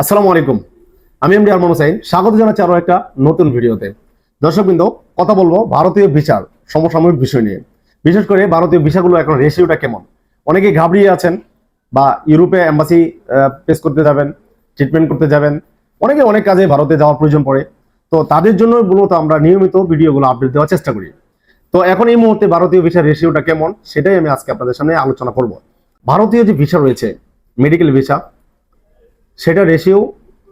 আসসালামু আলাইকুম। আমি এমডি আরমান হোসাইন স্বাগত জানাচ্ছি আরও একটা নতুন ভিডিওতে। দর্শকবৃন্দ, কথা বলব ভারতীয় বিচার, সমসাময়িক বিষয় নিয়ে। বিশেষ করে ভারতীয় ভিসাগুলো এখন রেশিওটা কেমন? অনেকে ঘাবড়িয়ে আছেন বা ইউরোপে এম্বাসি পেস করতে যাবেন ট্রিটমেন্ট করতে যাবেন। অনেকে অনেক কাজে ভারতে যাওয়ার প্রয়োজন পড়ে। তো তাদের জন্য মূলত আমরা নিয়মিত ভিডিওগুলো আপডেট দেওয়ার চেষ্টা করি। তো এখন এই মুহূর্তে ভারতীয় ভিসার রেশিওটা কেমন, সেটাই আমি আজকে আপনাদের সামনে আলোচনা করব। ভারতীয় যে ভিসা রয়েছে মেডিকেল ভিসা সেটা রেশিও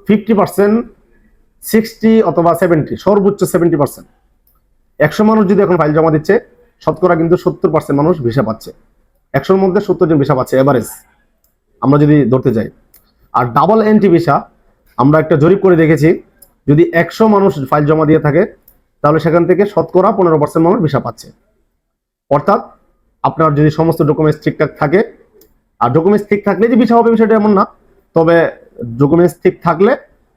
ফিফটি পার্সেন্ট সিক্সটি অথবা সেভেন্টি সর্বোচ্চ সেভেন্টি পার্সেন্ট একশো মানুষ যদি এখন ফাইল জমা দিচ্ছে, শতকরা কিন্তু সত্তর পার্সেন্ট মানুষ ভিসা পাচ্ছে। একশোর মধ্যে সত্তর জন ভিসা পাচ্ছে এভারেজ আমরা যদি ধরতে যাই, আর ডাবল এন্ট্রি ভিসা আমরা একটা জরিপ করে দেখেছি, যদি একশো মানুষ ফাইল জমা দিয়ে থাকে, তাহলে সেখান থেকে শতকরা পনেরো পার্সেন্ট মানুষ ভিসা পাচ্ছে। অর্থাৎ, আপনার যদি সমস্ত ডকুমেন্টস ঠিকঠাক থাকে, আর ডকুমেন্টস ঠিক থাকলে যে ভিসা হবে বিষয়টা এমন না, তবে ডকুমেন্টস ঠিক থাকলে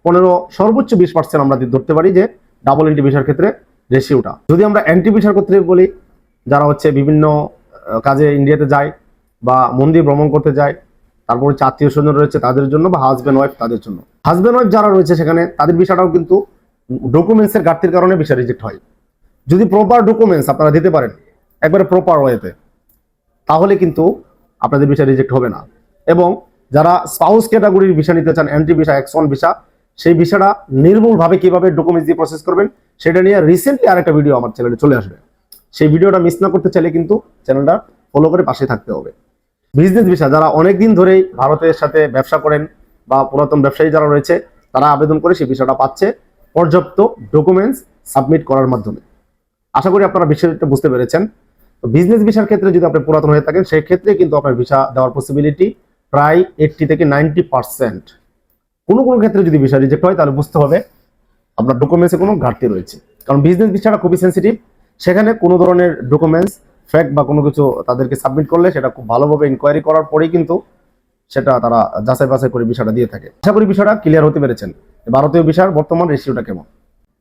পনেরো, সর্বোচ্চ বিশ পার্সেন্ট আমরা ধরতে পারি যে ডাবল এন্ট্রি ভিসার ক্ষেত্রে রেশিওটা যদি আমরা অ্যান্টি ভিসার ক্ষেত্রে বলি, যারা হচ্ছে বিভিন্ন কাজে ইন্ডিয়াতে যায় বা মন্দির ভ্রমণ করতে যায়, তারপর আত্মীয় স্বজন রয়েছে তাদের জন্য বা হাজব্যান্ড ওয়াইফ তাদের জন্য। হাজব্যান্ড ওয়াইফ যারা রয়েছে সেখানে তাদের ভিসাটাও কিন্তু ডকুমেন্টসের ঘাটতির কারণে ভিসা রিজেক্ট হয়। যদি প্রপার ডকুমেন্টস আপনারা দিতে পারেন, একবারে প্রপার ওয়েতে তাহলে কিন্তু আপনাদের ভিসা রিজেক্ট হবে না। এবং যারা স্পাউস ক্যাটাগরির ভিসা নিতে চান entry visa X one visa সেই ভিসাটা নির্মূলভাবে কীভাবে ডকুমেন্টস দিয়ে প্রসেস করবেন, সেটা নিয়ে রিসেন্টলি আরেকটা ভিডিও আমার চ্যানেলে চলে আসবে। সেই ভিডিওটা মিস না করতে চাইলে কিন্তু চ্যানেলটা ফলো করে পাশে থাকতে হবে। বিজনেস ভিসা যারা অনেক দিন ধরেই ভারতের সাথে ব্যবসা করেন বা পুরাতন ব্যবসায়ী যারা রয়েছে, তারা আবেদন করে সেই ভিসাটা পাচ্ছে পর্যাপ্ত ডকুমেন্টস সাবমিট করার মাধ্যমে। আশা করি আপনারা বিষয়টা বুঝতে পেরেছেন। তো বিজনেস ভিসার ক্ষেত্রে যদি আপনি পুরাতন হয়ে থাকেন সেই ক্ষেত্রে কিন্তু আপনার ভিসা দেওয়ার পসিবিলিটি প্রায় এইটটি থেকে নাইনটি পার্সেন্ট কোনো কোনো ক্ষেত্রে যদি ভিসা রিজেক্ট হয়, তাহলে বুঝতে হবে আপনার ডকুমেন্টসে কোনো ঘাটতি রয়েছে। কারণ বিজনেস ভিসাটা খুবই সেন্সিটিভ সেখানে কোনো ধরনের ডকুমেন্টস ফ্যাক্ট বা কোনো কিছু তাদেরকে সাবমিট করলে সেটা খুব ভালোভাবে ইনকোয়ারি করার পরেই কিন্তু সেটা তারা যাচাই বাছাই করে বিষয়টা দিয়ে থাকে। আশা করি বিষয়টা ক্লিয়ার হতে পেরেছেন। ভারতীয় ভিসার বর্তমান রেশিওটা কেমন?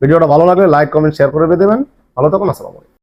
ভিডিওটা ভালো লাগলে লাইক কমেন্ট শেয়ার করে দেবেন। ভালো থাকুন, আসসালামু আলাইকুম।